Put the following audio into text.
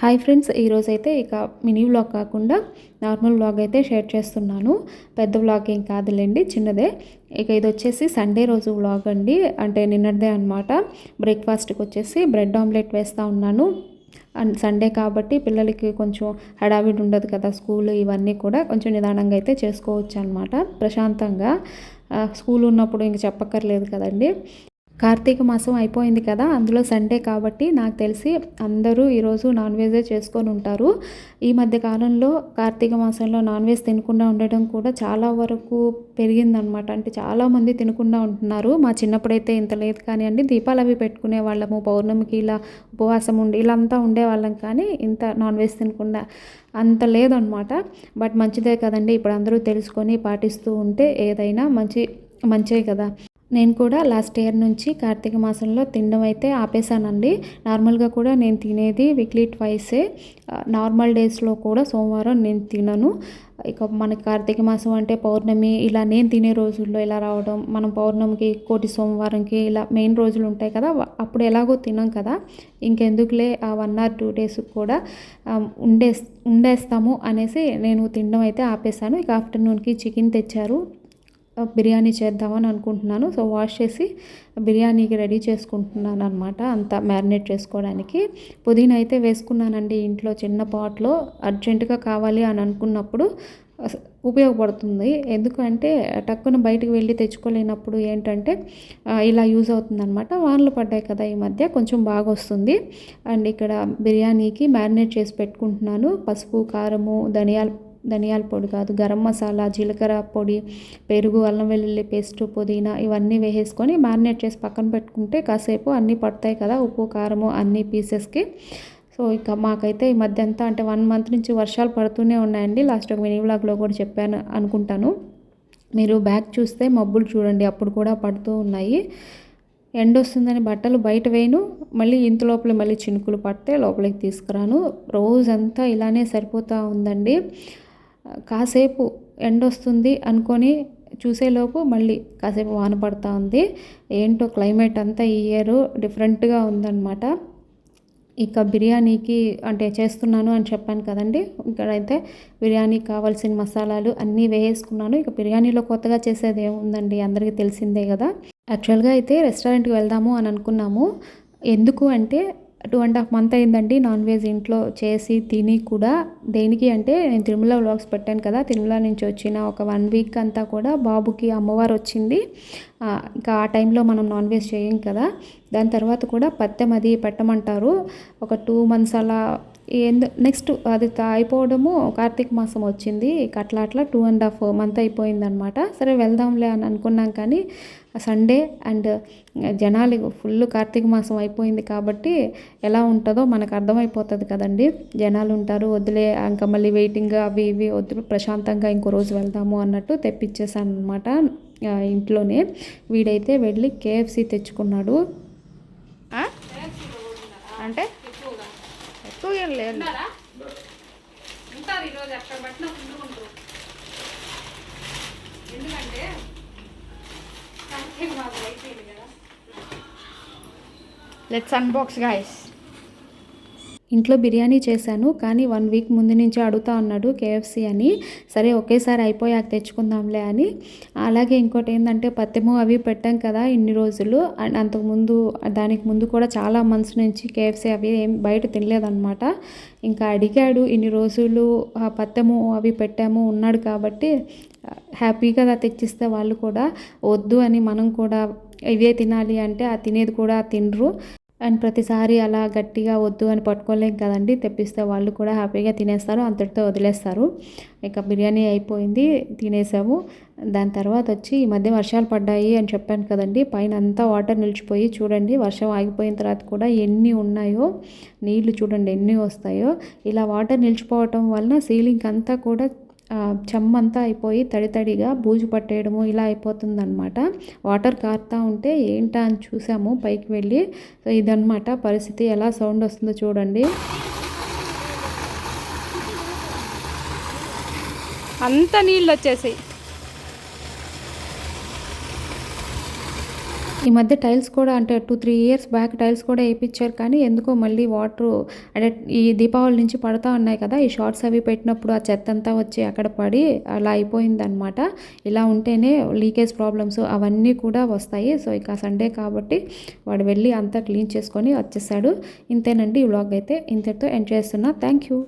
Hi friends ఈరోజైతే ఇక mini vlog కాకుండా నార్మల్ వ్లాగ్ అయితే షేర్ చేస్తున్నాను. పెద్ద వ్లాగ్ ఏం కాదులేండి చిన్నదే. ఇక ఇది వచ్చేసి సండే రోజు వ్లాగ్ అండి. అంటే నిన్నటిదే అనమాట బ్రేక్ఫాస్ట్కి వచ్చేసి బ్రెడ్ ఆమ్లెట్ వేస్తూ ఉన్నాను. అండ్ సండే కాబట్టి పిల్లలకి కొంచెం హడావిడి ఉండదు కదా స్కూల్ ఇవన్నీ కూడా కొంచెం నిదానంగా అయితే చేసుకోవచ్చు అనమాట ప్రశాంతంగా. స్కూల్ ఉన్నప్పుడు ఇంక చెప్పక్కర్లేదు కదండి. కార్తీక మాసం అయిపోయింది కదా అందులో సండే కాబట్టి నాకు తెలిసి అందరూ ఈరోజు నాన్ వెజే చేసుకొని ఉంటారు. ఈ మధ్య కాలంలో కార్తీక మాసంలో నాన్ వెజ్ తినకుండా ఉండడం కూడా చాలా వరకు పెరిగిందనమాట అంటే చాలామంది తినకుండా ఉంటున్నారు. మా చిన్నప్పుడైతే ఇంత లేదు కానీ అండి దీపాలు అవి పెట్టుకునే వాళ్ళము పౌర్ణమికి ఇలా ఉపవాసం ఉండి ఇలా అంతా ఉండేవాళ్ళం కానీ ఇంత నాన్ వెజ్ తినకుండా అంత లేదనమాట బట్ మంచిదే కదండి ఇప్పుడు అందరూ తెలుసుకొని పాటిస్తూ ఉంటే ఏదైనా మంచి మంచిదే కదా. నేను కూడా లాస్ట్ ఇయర్ నుంచి కార్తీక మాసంలో తినడం అయితే ఆపేసానండి నార్మల్గా కూడా నేను తినేది వీక్లీ ట్వైసే నార్మల్ డేస్లో కూడా సోమవారం నేను తినను. ఇక మనకి కార్తీక మాసం అంటే పౌర్ణమి ఇలా నేను తినే రోజుల్లో ఇలా రావడం మనం పౌర్ణమికి కోటి సోమవారంకి ఇలా మెయిన్ రోజులు ఉంటాయి కదా అప్పుడు ఎలాగో తినం కదా. ఇంకెందుకులే ఆ వన్ ఆర్ టూ డేస్ కూడా ఉండే ఉండేస్తాము అనేసి నేను తినడం అయితే ఆపేసాను ఇక ఆఫ్టర్నూన్కి చికెన్ తెచ్చారు. బిర్యానీ చేద్దామని అనుకుంటున్నాను. సో వాష్ చేసి బిర్యానీకి రెడీ చేసుకుంటున్నాను అనమాట అంతా మ్యారినేట్ చేసుకోవడానికి. పుదీనా అయితే వేసుకున్నానండి ఇంట్లో చిన్న పాట్లో. అర్జెంటుగా కావాలి అని అనుకున్నప్పుడు ఉపయోగపడుతుంది. ఎందుకంటే టక్కున బయటకు వెళ్ళి తెచ్చుకోలేనప్పుడు ఏంటంటే ఇలా యూజ్ అవుతుంది అనమాట వానలు పడ్డాయి కదా ఈ మధ్య కొంచెం బాగా వస్తుంది అండ్ ఇక్కడ బిర్యానీకి మ్యారినేట్ చేసి పెట్టుకుంటున్నాను. పసుపు కారము ధనియాల ధనియాల పొడి కాదు గరం మసాలా జీలకర్ర పొడి పెరుగు అల్లం వెల్లుల్లి పేస్ట్ పుదీనా ఇవన్నీ వేసేసుకొని మ్యారినేట్ చేసి పక్కన పెట్టుకుంటే కాసేపు అన్నీ పడతాయి కదా ఉప్పు కారము అన్ని పీసెస్కి. సో ఇక మాకైతే ఈ మధ్య అంతా అంటే వన్ మంత్ నుంచి వర్షాలు పడుతూనే ఉన్నాయండి. లాస్ట్ ఒక మినీ బ్లాగ్లో కూడా చెప్పాను అనుకుంటాను. మీరు బ్యాక్ చూస్తే మబ్బులు చూడండి అప్పుడు కూడా పడుతూ ఉన్నాయి. ఎండ వస్తుందని బట్టలు బయట వేయను మళ్ళీ ఇంత లోపల మళ్ళీ చినుకులు పడితే లోపలికి తీసుకురాను. రోజంతా ఇలానే సరిపోతూ ఉందండి. కాసేపు ఎండ వస్తుంది అనుకొని చూసేలోపు మళ్ళీ కాసేపు వాన పడుతూ ఉంది. ఏంటో క్లైమేట్ అంతా ఈ ఇయర్ డిఫరెంట్గా ఉందన్నమాట. ఇక బిర్యానీకి అంటే చేస్తున్నాను అని చెప్పాను కదండి. ఇక్కడైతే బిర్యానీకి కావాల్సిన మసాలాలు అన్నీ వేసుకున్నాను ఇక బిర్యానీలో కొత్తగా చేసేది ఏముందండి? అందరికీ తెలిసిందే కదా. యాక్చువల్గా అయితే రెస్టారెంట్కి వెళ్దాము అని అనుకున్నాము. ఎందుకు అంటే టూ అండ్ హాఫ్ మంత్ అయిందండి నాన్ వెజ్ ఇంట్లో చేసి తిని కూడా. దేనికి అంటే నేను తిరుమల వ్లాగ్స్ పెట్టాను కదా తిరుమల నుంచి వచ్చిన ఒక వన్ వీక్ అంతా కూడా బాబుకి అమ్మవారు వచ్చింది. ఇంకా ఆ టైంలో మనం నాన్ వెజ్ చేయం కదా. దాని తర్వాత కూడా పత్తెం అది పెట్టమంటారు. ఒక టూ మంత్స్ అలా ఎందు నెక్స్ట్ అది అయిపోవడము కార్తీక మాసం వచ్చింది. అట్లా అట్లా టూ అండ్ హాఫ్ మంత్ అయిపోయిందనమాట సరే వెళ్దాంలే అని అనుకున్నాం కానీ సండే అండ్ జనాలు ఫుల్ కార్తీక మాసం అయిపోయింది కాబట్టి ఎలా ఉంటుందో మనకు అర్థమైపోతుంది కదండి. జనాలు ఉంటారు వదిలే ఇంకా మళ్ళీ వెయిటింగ్ అవి ఇవి వద్దు ప్రశాంతంగా ఇంకో రోజు వెళ్దాము అన్నట్టు తెప్పించేసాను అనమాట ఇంట్లోనే. వీడైతే వెళ్ళి కేఎఫ్సి తెచ్చుకున్నాడు. అంటే? ఎక్కువ ఏం లేదు. ఎందుకంటే లెట్స్ అన్బాక్స్ గాయస్ ఇంట్లో బిర్యానీ చేశాను కానీ వన్ వీక్ ముందు నుంచి అడుగుతా ఉన్నాడు కేఎఫ్సీ అని. సరే ఒకేసారి అయిపోయాక తెచ్చుకుందాంలే అని. అలాగే ఇంకోటి ఏంటంటే పత్యము అవి పెట్టాం కదా ఇన్ని రోజులు. అండ్ అంతకుముందు దానికి ముందు కూడా చాలా మంత్స్ నుంచి కేఎఫ్సీ అవి ఏం బయట తినలేదన్నమాట. ఇంకా అడిగాడు ఇన్ని రోజులు ఆ పత్యము అవి పెట్టాము ఉన్నాడు కాబట్టి హ్యాపీగా తెచ్చిస్తే వాళ్ళు కూడా వద్దు అని మనం కూడా ఇవే తినాలి అంటే ఆ తినేది కూడా తినరు. అండ్ ప్రతిసారి అలా గట్టిగా వద్దు అని పట్టుకోలేం కదండి. తెప్పిస్తే వాళ్ళు కూడా హ్యాపీగా తినేస్తారు అంతటితో వదిలేస్తారు. ఇక బిర్యానీ అయిపోయింది తినేసాము. దాని తర్వాత వచ్చి ఈ మధ్య వర్షాలు పడ్డాయి అని చెప్పాను కదండి. పైన అంతా వాటర్ నిలిచిపోయి చూడండి వర్షం ఆగిపోయిన తర్వాత కూడా ఎన్ని ఉన్నాయో నీళ్ళు చూడండి ఎన్ని వస్తాయో. ఇలా వాటర్ నిలిచిపోవటం వలన సీలింగ్ అంతా కూడా చెమ్మంతా అయిపోయి తడి తడిగా బూజు పట్టేయడము ఇలా అయిపోతుందన్నమాట. వాటర్ కారుతూ ఉంటే ఏంటా అని చూసాము పైకి వెళ్ళి. సో ఇదనమాట పరిస్థితి. ఎలా సౌండ్ వస్తుందో చూడండి. అంత నీళ్ళు వచ్చేసాయి. ఈ మధ్య టైల్స్ కూడా అంటే two three years back tiles కూడా వేయించారు కానీ ఎందుకో మళ్ళీ వాటర్ అంటే ఈ దీపావళి నుంచి పడతా ఉన్నాయి కదా. ఈ షార్ట్స్ అవి పెట్టినప్పుడు ఆ చెత్త అంతా వచ్చి అక్కడ పడి అలా అయిపోయింది అనమాట ఇలా ఉంటేనే లీకేజ్ ప్రాబ్లమ్స్ అవన్నీ కూడా వస్తాయి. సో ఇక సండే కాబట్టి వాడు వెళ్ళి అంతా క్లీన్ చేసుకొని వచ్చేసాడు. ఇంతేనండి ఈ వ్లాగ్ అయితే. ఇంతటితో ఎండ్ చేస్తున్నా. Thank you.